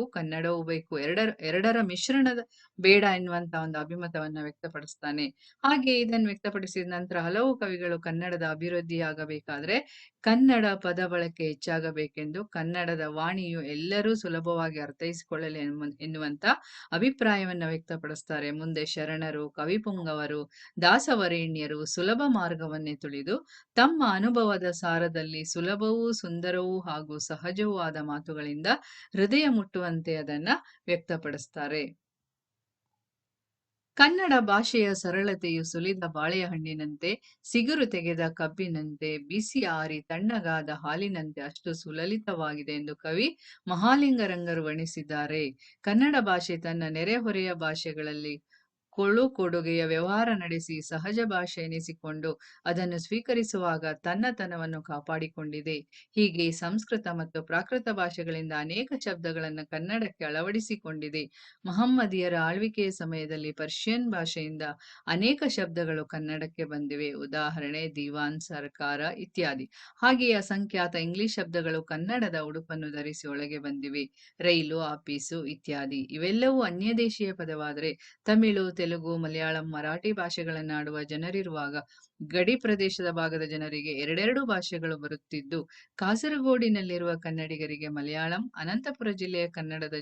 ಬೇಕು ಎರಡರ ಎರಡರ ಮಿಶ್ರಣದ ಬೇಡ ಎನ್ನುವಂತ ಒಂದು ಅಭಿಮತವನ್ನ ವ್ಯಕ್ತಪಡಿಸ್ತಾನೆ. ಹಾಗೆ ಇದನ್ನು ವ್ಯಕ್ತಪಡಿಸಿದ ನಂತರ ಹಲವು ಕವಿಗಳು ಕನ್ನಡದ ಅಭಿವೃದ್ಧಿಯಾಗಬೇಕಾದ್ರೆ ಕನ್ನಡ ಪದ ಬಳಕೆ ಹೆಚ್ಚಾಗಬೇಕೆಂದು ಕನ್ನಡದ ವಾಣಿಯು ಎಲ್ಲರೂ ಸುಲಭವಾಗಿ ಅರ್ಥೈಸಿಕೊಳ್ಳಲಿ ಎನ್ನುವ- ಎನ್ನುವಂತ ಅಭಿಪ್ರಾಯವನ್ನ ವ್ಯಕ್ತಪಡಿಸ್ತಾರೆ. ಮುಂದೆ ಶರಣರು, ಕವಿಪುಂಗವರು, ದಾಸವರೇಣ್ಯರು ಸುಲಭ ಮಾರ್ಗವನ್ನೇ ತುಳಿದು ತಮ್ಮ ಅನುಭವದ ಸಾರದಲ್ಲಿ ಸುಲಭವೂ ಸುಂದರವೂ ಹಾಗೂ ಸಹಜವೂ ಆದ ಮಾತುಗಳಿಂದ ಹೃದಯ ಮುಟ್ಟುವಂತೆ ಅದನ್ನ ವ್ಯಕ್ತಪಡಿಸ್ತಾರೆ. ಕನ್ನಡ ಭಾಷೆಯ ಸರಳತೆಯು ಸುಲಿದ ಬಾಳೆಯ ಹಣ್ಣಿನಂತೆ ಸಿಗುರು ತೆಗೆದ ಕಬ್ಬಿನಂತೆ, ಬಿಸಿ ಆರಿ ತಣ್ಣಗಾದ ಹಾಲಿನಂತೆ ಅಷ್ಟು ಸುಲಲಿತವಾಗಿದೆ ಎಂದು ಕವಿ ಮಹಾಲಿಂಗರಂಗರು ವರ್ಣಿಸಿದ್ದಾರೆ. ಕನ್ನಡ ಭಾಷೆ ತನ್ನ ನೆರೆಹೊರೆಯ ಭಾಷೆಗಳಲ್ಲಿ ಕೊಳು ಕೊಡುಗೆಯ ವ್ಯವಹಾರ ನಡೆಸಿ ಸಹಜ ಭಾಷೆ ಎನಿಸಿಕೊಂಡು ಅದನ್ನು ಸ್ವೀಕರಿಸುವಾಗ ತನ್ನತನವನ್ನು ಕಾಪಾಡಿಕೊಂಡಿದೆ. ಹೀಗೆ ಸಂಸ್ಕೃತ ಮತ್ತು ಪ್ರಾಕೃತ ಭಾಷೆಗಳಿಂದ ಅನೇಕ ಶಬ್ದಗಳನ್ನು ಕನ್ನಡಕ್ಕೆ ಅಳವಡಿಸಿಕೊಂಡಿದೆ. ಮಹಮ್ಮದಿಯರ ಆಳ್ವಿಕೆಯ ಸಮಯದಲ್ಲಿ ಪರ್ಷಿಯನ್ ಭಾಷೆಯಿಂದ ಅನೇಕ ಶಬ್ದಗಳು ಕನ್ನಡಕ್ಕೆ ಬಂದಿವೆ. ಉದಾಹರಣೆ, ದಿವಾನ್ ಸರ್ಕಾರ ಇತ್ಯಾದಿ. ಹಾಗೆಯೇ ಅಸಂಖ್ಯಾತ ಇಂಗ್ಲಿಷ್ ಶಬ್ದಗಳು ಕನ್ನಡದ ಉಡುಪನ್ನು ಧರಿಸಿ ಒಳಗೆ ಬಂದಿವೆ. ರೈಲು, ಆಫೀಸು ಇತ್ಯಾದಿ. ಇವೆಲ್ಲವೂ ಅನ್ಯದೇಶೀಯ ಪದವಾದರೆ ತಮಿಳು ತೆಲುಗು ಮಲಯಾಳಂ ಮರಾಠಿ ಭಾಷೆಗಳನ್ನಾಡುವ ಜನರಿರುವಾಗ ಗಡಿ ಪ್ರದೇಶದ ಭಾಗದ ಜನರಿಗೆ ಎರಡೆರಡು ಭಾಷೆಗಳು ಬರುತ್ತಿದ್ದು, ಕಾಸರಗೋಡಿನಲ್ಲಿರುವ ಕನ್ನಡಿಗರಿಗೆ ಮಲಯಾಳಂ, ಅನಂತಪುರ ಜಿಲ್ಲೆಯ ಕನ್ನಡದ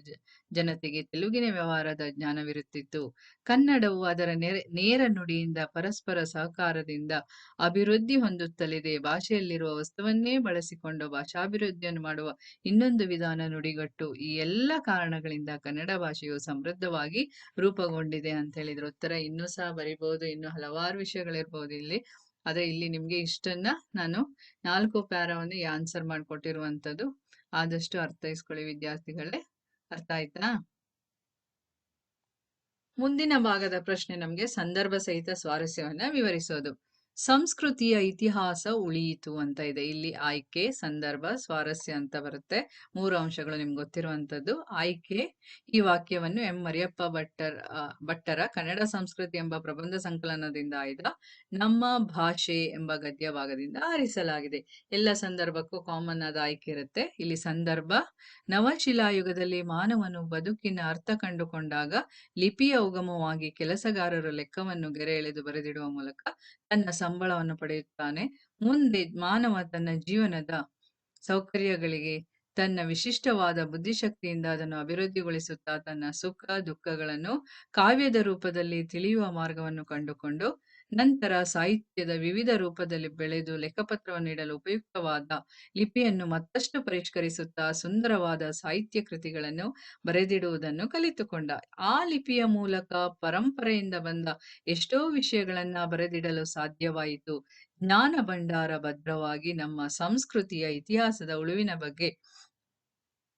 ಜನತೆಗೆ ತೆಲುಗಿನ ವ್ಯವಹಾರದ ಜ್ಞಾನವಿರುತ್ತಿತ್ತು. ಕನ್ನಡವು ಅದರ ನೇರ ನುಡಿಯಿಂದ ಪರಸ್ಪರ ಸಹಕಾರದಿಂದ ಅಭಿವೃದ್ಧಿ ಹೊಂದುತ್ತಲಿದೆ. ಭಾಷೆಯಲ್ಲಿರುವ ವಸ್ತುವನ್ನೇ ಬಳಸಿಕೊಂಡು ಭಾಷಾಭಿವೃದ್ಧಿಯನ್ನು ಮಾಡುವ ಇನ್ನೊಂದು ವಿಧಾನ ನುಡಿಗಟ್ಟು. ಈ ಎಲ್ಲ ಕಾರಣಗಳಿಂದ ಕನ್ನಡ ಭಾಷೆಯು ಸಮೃದ್ಧವಾಗಿ ರೂಪುಗೊಂಡಿದೆ ಅಂತ ಹೇಳಿದ್ರು. ಉತ್ತರ ಇನ್ನೂ ಸಹ ಬರಿಬಹುದು. ಇನ್ನು ಹಲವಾರು ವಿಷಯಗಳಿರ್ಬೋದು ಇಲ್ಲಿ. ಆದ್ರೆ ಇಲ್ಲಿ ನಿಮ್ಗೆ ಇಷ್ಟನ್ನ ನಾನು ನಾಲ್ಕು ಪ್ಯಾರವನ್ನು ಆನ್ಸರ್ ಮಾಡಿಕೊಟ್ಟಿರುವಂಥದ್ದು. ಆದಷ್ಟು ಅರ್ಥೈಸ್ಕೊಳ್ಳಿ ವಿದ್ಯಾರ್ಥಿಗಳೇ. ಅರ್ಥ ಆಯ್ತಾ? ಮುಂದಿನ ಭಾಗದ ಪ್ರಶ್ನೆ ನಮ್ಗೆ ಸಂದರ್ಭ ಸಹಿತ ಸ್ವಾರಸ್ಯವನ್ನ ವಿವರಿಸೋದು. ಸಂಸ್ಕೃತಿಯ ಇತಿಹಾಸ ಉಳಿಯಿತು ಅಂತ ಇದೆ. ಇಲ್ಲಿ ಆಯ್ಕೆ, ಸಂದರ್ಭ, ಸ್ವಾರಸ್ಯ ಅಂತ ಬರುತ್ತೆ. ಮೂರು ಅಂಶಗಳು ನಿಮ್ಗೆ ಗೊತ್ತಿರುವಂತದ್ದು ಆಯ್ಕೆ, ಈ ವಾಕ್ಯವನ್ನು ಎಂ. ಮರಿಯಪ್ಪ ಭಟ್ಟರ್ ಭಟ್ಟರ ಕನ್ನಡ ಸಂಸ್ಕೃತಿ ಎಂಬ ಪ್ರಬಂಧ ಸಂಕಲನದಿಂದ ಆಯ್ದ ನಮ್ಮ ಭಾಷೆ ಎಂಬ ಗದ್ಯ ಭಾಗದಿಂದ ಆರಿಸಲಾಗಿದೆ. ಎಲ್ಲ ಸಂದರ್ಭಕ್ಕೂ ಕಾಮನ್ ಆದ ಆಯ್ಕೆ ಇರುತ್ತೆ. ಇಲ್ಲಿ ಸಂದರ್ಭ, ನವಶಿಲಾಯುಗದಲ್ಲಿ ಮಾನವನು ಬದುಕಿನ ಅರ್ಥ ಕಂಡುಕೊಂಡಾಗ ಲಿಪಿಯ ಉಗಮವಾಗಿ ಕೆಲಸಗಾರರು ಲೆಕ್ಕವನ್ನು ಗೆರೆ ಎಳೆದು ಬರೆದಿಡುವ ಮೂಲಕ ತನ್ನ ಸಂಬಳವನ್ನು ಪಡೆಯುತ್ತಾನೆ. ಮುಂದೆ ಮಾನವ ತನ್ನ ಜೀವನದ ಸೌಕರ್ಯಗಳಿಗೆ, ತನ್ನ ವಿಶಿಷ್ಟವಾದ ಬುದ್ಧಿಶಕ್ತಿಯಿಂದ ಅದನ್ನು ಅಭಿವೃದ್ಧಿಗೊಳಿಸುತ್ತಾ ತನ್ನ ಸುಖ, ದುಃಖಗಳನ್ನು ಕಾವ್ಯದ ರೂಪದಲ್ಲಿ ತಿಳಿಯುವ ಮಾರ್ಗವನ್ನು ಕಂಡುಕೊಂಡು ನಂತರ ಸಾಹಿತ್ಯದ ವಿವಿಧ ರೂಪದಲ್ಲಿ ಬೆಳೆದು ಲೆಕ್ಕಪತ್ರವನ್ನು ನೀಡಲು ಉಪಯುಕ್ತವಾದ ಲಿಪಿಯನ್ನು ಮತ್ತಷ್ಟು ಪರಿಷ್ಕರಿಸುತ್ತಾ ಸುಂದರವಾದ ಸಾಹಿತ್ಯ ಕೃತಿಗಳನ್ನು ಬರೆದಿಡುವುದನ್ನು ಕಲಿತುಕೊಂಡ. ಆ ಲಿಪಿಯ ಮೂಲಕ ಪರಂಪರೆಯಿಂದ ಬಂದ ಎಷ್ಟೋ ವಿಷಯಗಳನ್ನ ಬರೆದಿಡಲು ಸಾಧ್ಯವಾಯಿತು. ಜ್ಞಾನ ಭಂಡಾರ ಭದ್ರವಾಗಿ ನಮ್ಮ ಸಂಸ್ಕೃತಿಯ ಇತಿಹಾಸದ ಉಳುವಿನ ಬಗ್ಗೆ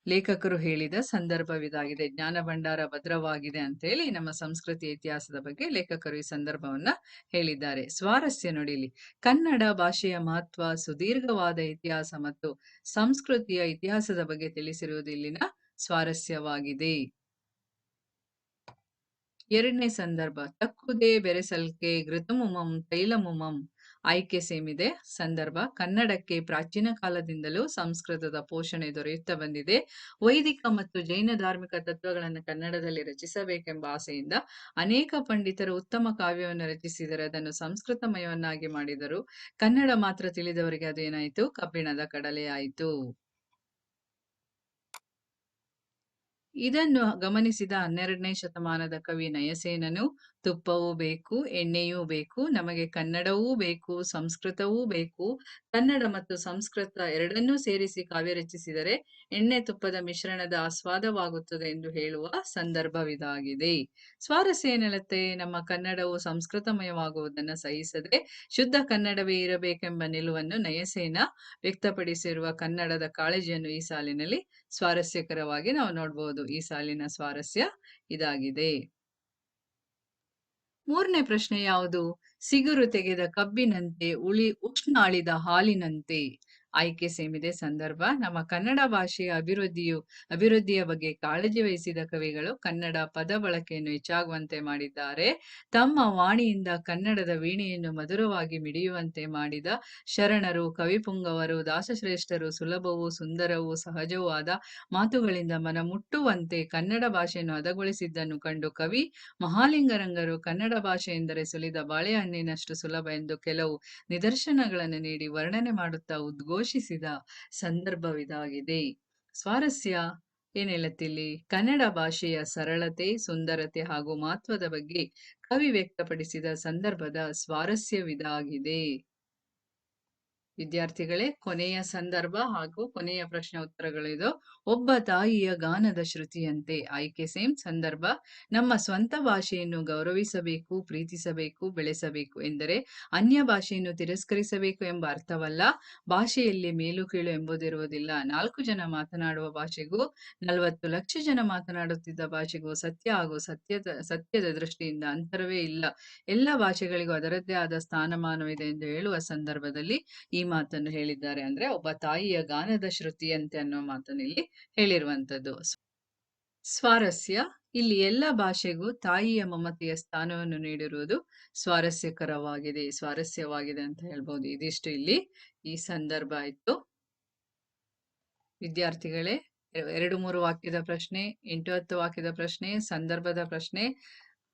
ಲೇಖಕರು ಹೇಳಿದ ಸಂದರ್ಭವಿದಾಗಿದೆ. ಜ್ಞಾನ ಭಂಡಾರ ಭದ್ರವಾಗಿದೆ ಅಂತ ಹೇಳಿ ನಮ್ಮ ಸಂಸ್ಕೃತಿ ಇತಿಹಾಸದ ಬಗ್ಗೆ ಲೇಖಕರು ಈ ಸಂದರ್ಭವನ್ನ ಹೇಳಿದ್ದಾರೆ. ಸ್ವಾರಸ್ಯ ನುಡಿಲಿ. ಕನ್ನಡ ಭಾಷೆಯ ಮಹತ್ವ, ಸುದೀರ್ಘವಾದ ಇತಿಹಾಸ ಮತ್ತು ಸಂಸ್ಕೃತಿಯ ಇತಿಹಾಸದ ಬಗ್ಗೆ ತಿಳಿಸಿರುವುದು ಇಲ್ಲಿನ ಸ್ವಾರಸ್ಯವಾಗಿದೆ. ಎರಡನೇ ಸಂದರ್ಭ. ತಕ್ಕುದೇ ಬೆರೆಸಲ್ಕೆ ಘೃತಮುಮಂ ತೈಲಮುಮಂ ಆಯ್ಕೆ ಸೇಮಿದೆ. ಸಂದರ್ಭ, ಕನ್ನಡಕ್ಕೆ ಪ್ರಾಚೀನ ಕಾಲದಿಂದಲೂ ಸಂಸ್ಕೃತದ ಪೋಷಣೆ ದೊರೆಯುತ್ತಾ ಬಂದಿದೆ. ವೈದಿಕ ಮತ್ತು ಜೈನ ಧಾರ್ಮಿಕ ತತ್ವಗಳನ್ನು ಕನ್ನಡದಲ್ಲಿ ರಚಿಸಬೇಕೆಂಬ ಆಸೆಯಿಂದ ಅನೇಕ ಪಂಡಿತರು ಉತ್ತಮ ಕಾವ್ಯವನ್ನು ರಚಿಸಿದರೆ. ಅದನ್ನು ಸಂಸ್ಕೃತಮಯವನ್ನಾಗಿ ಮಾಡಿದರು. ಕನ್ನಡ ಮಾತ್ರ ತಿಳಿದವರಿಗೆ ಅದೇನಾಯಿತು ಕಬ್ಬಿಣದ ಕಡಲೆ ಆಯಿತು. ಇದನ್ನು ಗಮನಿಸಿದ ಹನ್ನೆರಡನೇ ಶತಮಾನದ ಕವಿ ನಯಸೇನನು ತುಪ್ಪವೂ ಬೇಕು, ಎಣ್ಣೆಯೂ ಬೇಕು, ನಮಗೆ ಕನ್ನಡವೂ ಬೇಕು, ಸಂಸ್ಕೃತವೂ ಬೇಕು. ಕನ್ನಡ ಮತ್ತು ಸಂಸ್ಕೃತ ಎರಡನ್ನೂ ಸೇರಿಸಿ ಕಾವ್ಯ ರಚಿಸಿದರೆ ಎಣ್ಣೆ ತುಪ್ಪದ ಮಿಶ್ರಣದ ಆಸ್ವಾದವಾಗುತ್ತದೆ ಎಂದು ಹೇಳುವ ಸಂದರ್ಭವಿದಾಗಿದೆ. ಸ್ವಾರಸ್ಯ ಏನಿರುತ್ತೆ ನಮ್ಮ ಕನ್ನಡವು ಸಂಸ್ಕೃತಮಯವಾಗುವುದನ್ನು ಸಹಿಸದೆ ಶುದ್ಧ ಕನ್ನಡವೇ ಇರಬೇಕೆಂಬ ನಿಲುವನ್ನು ನಯಸೇನ ವ್ಯಕ್ತಪಡಿಸಿರುವ ಕನ್ನಡದ ಕಾಳಜಿಯನ್ನು ಈ ಸಾಲಿನಲ್ಲಿ ಸ್ವಾರಸ್ಯಕರವಾಗಿ ನಾವು ನೋಡಬಹುದು ಈ ಸಾಲಿನ ಸ್ವಾರಸ್ಯ ಇದಾಗಿದೆ. ಮೂರನೇ ಪ್ರಶ್ನೆ ಯಾವುದು? ಸಿಗುರು ತೆಗೆದ ಕಬ್ಬಿನಂತೆ ಉಳಿ ಉಷ್ಣಾಳಿದ ಹಾಲಿನಂತೆ. ಆಯ್ಕೆ ಸೇಮಿದೆ ಸಂದರ್ಭ. ನಮ್ಮ ಕನ್ನಡ ಭಾಷೆಯ ಅಭಿವೃದ್ಧಿಯು, ಅಭಿವೃದ್ಧಿಯ ಬಗ್ಗೆ ಕಾಳಜಿ ವಹಿಸಿದ ಕವಿಗಳು ಕನ್ನಡ ಪದ ಬಳಕೆಯನ್ನು ಹೆಚ್ಚಾಗುವಂತೆ ಮಾಡಿದ್ದಾರೆ. ತಮ್ಮ ವಾಣಿಯಿಂದ ಕನ್ನಡದ ವೀಣೆಯನ್ನು ಮಧುರವಾಗಿ ಮಿಡಿಯುವಂತೆ ಮಾಡಿದ ಶರಣರು, ಕವಿಪುಂಗವರು, ದಾಸಶ್ರೇಷ್ಠರು, ಸುಲಭವೂ ಸುಂದರವೂ ಸಹಜವೂ ಆದ ಮಾತುಗಳಿಂದ ಮನ ಮುಟ್ಟುವಂತೆ ಕನ್ನಡ ಭಾಷೆಯನ್ನು ಹದಗೊಳಿಸಿದ್ದನ್ನು ಕಂಡು ಕವಿ ಮಹಾಲಿಂಗರಂಗರು ಕನ್ನಡ ಭಾಷೆ ಎಂದರೆ ಸುಲಿದ ಬಾಳೆಹಣ್ಣಿನಷ್ಟು ಸುಲಭ ಎಂದು ಕೆಲವು ನಿದರ್ಶನಗಳನ್ನು ನೀಡಿ ವರ್ಣನೆ ಮಾಡುತ್ತಾ ಉದ್ಘೋ ಘೋಷಿಸಿದ ಸಂದರ್ಭವಿದಾಗಿದೆ. ಸ್ವಾರಸ್ಯ ಏನ್ ಹೇಳತ್ತಿಲ್ಲಿ ಕನ್ನಡ ಭಾಷೆಯ ಸರಳತೆ, ಸುಂದರತೆ ಹಾಗೂ ಮಹತ್ವದ ಬಗ್ಗೆ ಕವಿ ವ್ಯಕ್ತಪಡಿಸಿದ ಸಂದರ್ಭದ ಸ್ವಾರಸ್ಯವಿದಾಗಿದೆ. ವಿದ್ಯಾರ್ಥಿಗಳೇ, ಕೊನೆಯ ಸಂದರ್ಭ ಹಾಗೂ ಕೊನೆಯ ಪ್ರಶ್ನೆ ಉತ್ತರಗಳಿದು, ಒಬ್ಬ ತಾಯಿಯ ಗಾನದ ಶ್ರುತಿಯಂತೆ ಆಯ್ಕೆ ಸೇಮ್ ಸಂದರ್ಭ. ನಮ್ಮ ಸ್ವಂತ ಭಾಷೆಯನ್ನು ಗೌರವಿಸಬೇಕು, ಪ್ರೀತಿಸಬೇಕು, ಬೆಳೆಸಬೇಕು ಎಂದರೆ ಅನ್ಯ ಭಾಷೆಯನ್ನು ತಿರಸ್ಕರಿಸಬೇಕು ಎಂಬ ಅರ್ಥವಲ್ಲ. ಭಾಷೆಯಲ್ಲಿ ಮೇಲು ಕೀಳು ಎಂಬುದಿರುವುದಿಲ್ಲ. ನಾಲ್ಕು ಜನ ಮಾತನಾಡುವ ಭಾಷೆಗೂ, ನಲವತ್ತು ಲಕ್ಷ ಜನ ಮಾತನಾಡುತ್ತಿದ್ದ ಭಾಷೆಗೂ ಸತ್ಯ ಹಾಗೂ ಸತ್ಯದ ಸತ್ಯದ ದೃಷ್ಟಿಯಿಂದ ಅಂತರವೇ ಇಲ್ಲ. ಎಲ್ಲ ಭಾಷೆಗಳಿಗೂ ಅದರದ್ದೇ ಆದ ಸ್ಥಾನಮಾನವಿದೆ ಎಂದು ಹೇಳುವ ಸಂದರ್ಭದಲ್ಲಿ ಈ ಮಾತನ್ನು ಹೇಳಿದ್ದಾರೆ ಅಂದ್ರೆ ಒಬ್ಬ ತಾಯಿಯ ಗಾನದ ಶ್ರುತಿಯಂತೆ ಅನ್ನೋ ಮಾತನ್ನು ಇಲ್ಲಿ ಹೇಳಿರುವಂತದ್ದು ಸ್ವಾರಸ್ಯ, ಇಲ್ಲಿ ಎಲ್ಲ ಭಾಷೆಗೂ ತಾಯಿಯ ಮಮತೆಯ ಸ್ಥಾನವನ್ನು ನೀಡಿರುವುದು ಸ್ವಾರಸ್ಯಕರವಾಗಿದೆ, ಸ್ವಾರಸ್ಯವಾಗಿದೆ ಅಂತ ಹೇಳ್ಬೋದು. ಇದಿಷ್ಟು ಇಲ್ಲಿ ಈ ಸಂದರ್ಭ ಆಯ್ತು. ವಿದ್ಯಾರ್ಥಿಗಳೇ, ಎರಡು ಮೂರು ವಾಕ್ಯದ ಪ್ರಶ್ನೆ, ಎಂಟು ಹತ್ತು ವಾಕ್ಯದ ಪ್ರಶ್ನೆ, ಸಂದರ್ಭದ ಪ್ರಶ್ನೆ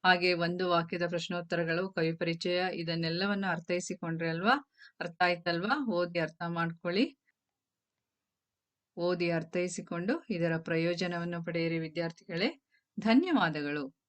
ಹಾಗೆ ಒಂದು ವಾಕ್ಯದ ಪ್ರಶ್ನೋತ್ತರಗಳು, ಕವಿ ಪರಿಚಯ ಇದನ್ನೆಲ್ಲವನ್ನು ಅರ್ಥೈಸಿಕೊಂಡ್ರೆ ಅಲ್ವಾ? ಅರ್ಥ ಆಯ್ತಲ್ವಾ? ಓದಿ ಅರ್ಥ ಮಾಡ್ಕೊಳ್ಳಿ. ಓದಿ ಅರ್ಥೈಸಿಕೊಂಡು ಇದರ ಪ್ರಯೋಜನವನ್ನು ಪಡೆಯಿರಿ ವಿದ್ಯಾರ್ಥಿಗಳೇ. ಧನ್ಯವಾದಗಳು.